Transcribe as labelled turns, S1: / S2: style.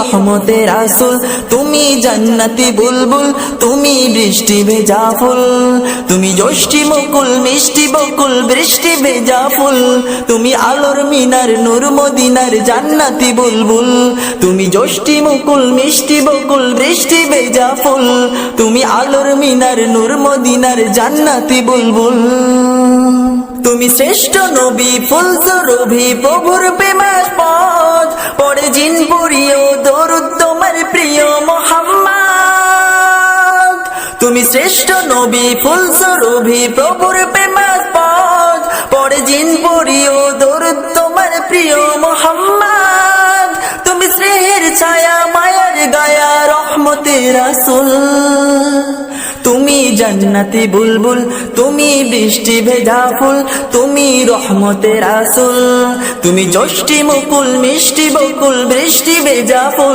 S1: রহমতের আসল তুমি জান্নাতি বুলবুল, তুমি বৃষ্টি ভেজা ফুল। তুমি জ্যোষ্ঠি মুকুল মিষ্টি বকুল, বৃষ্টি ভেজা ফুল। তুমি আলোর মিনার, নূর মদিনার জান্নাতি বুলবুল। তুমি জ্যোষ্ঠি মুকুল মিষ্টি বকুল, বৃষ্টি ভেজা ফুল। তুমি আলোর মিনার, নূর মদিনার জান্নাতি বুলবুল। তুমি শ্রেষ্ঠ নবী, ফুল সুরভি প্রভুর প্রেমাস পথ। পরে জিন পুরিও তুমি শ্রেষ্ঠ নবী ফুল প্রভুর প্রেমাস পথ। পরে জিন পুরিও দরুদ তোমার প্রিয় মোহাম্মদ। তুমি স্নেহের ছায়া, মায়ার গায়া, রহমতের রাসূল। তুমি জান্নাতি বুলবুল, তুমি বৃষ্টি ভেজা ফুল, তুমি রহমতের আসল তুমি জ্যোষ্ঠি মুকুল, মিষ্টি বকুল, বৃষ্টি ভেজা ফুল।